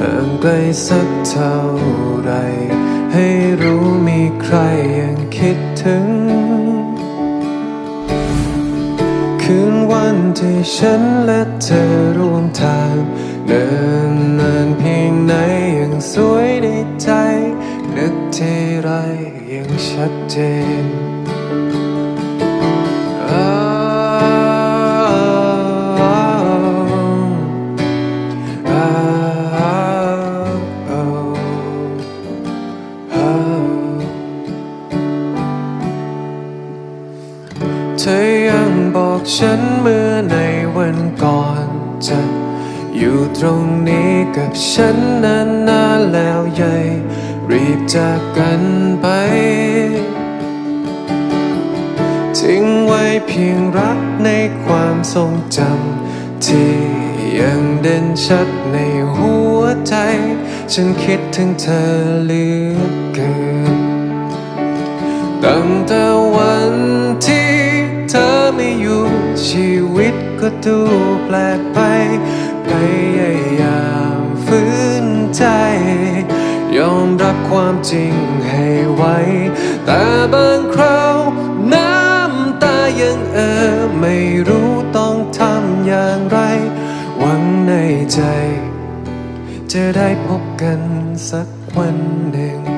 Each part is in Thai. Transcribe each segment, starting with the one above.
ห่างไกลสักเท่าไร ให้รู้มีใครยังคิดถึง คืนวันที่ฉันและเธอร่วมทาง เดินนานเพียงไหนยังสวยในใจ นึกทีไรยังชัดเจน ฉันเมื่อในวันก่อนจะอยู่ตรงนี้กับฉันนานๆแล้วใหญ่รีบจากกันไป ทิ้งไว้เพียงรักในความทรงจำที่ยังเด่นชัดในหัวใจ ฉันคิดถึงเธอเหลือเกินตั้งแต่วัน ชีวิตก็ดูแปลกไปพยายามฝืนใจ ยอมรับความจริงให้ไวแต่บางคราวน้ำตายังเออไม่รู้ต้องทำอย่างไร หวังในใจ จะได้พบกันสักวันหนึ่ง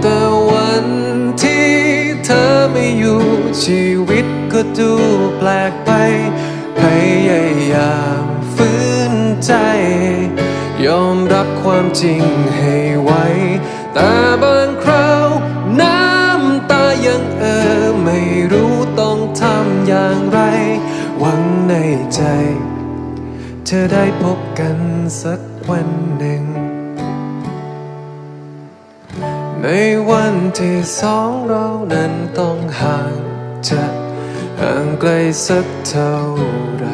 แต่วันที่เธอไม่อยู่ชีวิตก็ดูแปลกไป พยายามฝืนใจ ยอมรับความจริงให้ไวแต่บางคราวน้ำตายังเออไม่รู้ต้องทำอย่างไร หวังในใจ เธอได้พบกันสักวันหนึ่ง ในวันที่สองเรานั้นต้องห่างจากห่างไกลสักเท่าไร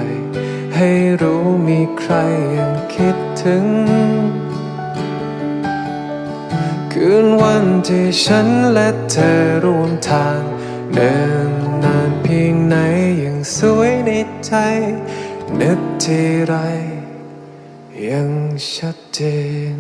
ให้รู้มีใครยังคิดถึง คืนวันที่ฉันและเธอร่วมทาง เดินนานเพียงไหนยังสวยในใจ นึกทีไรยังชัดเจน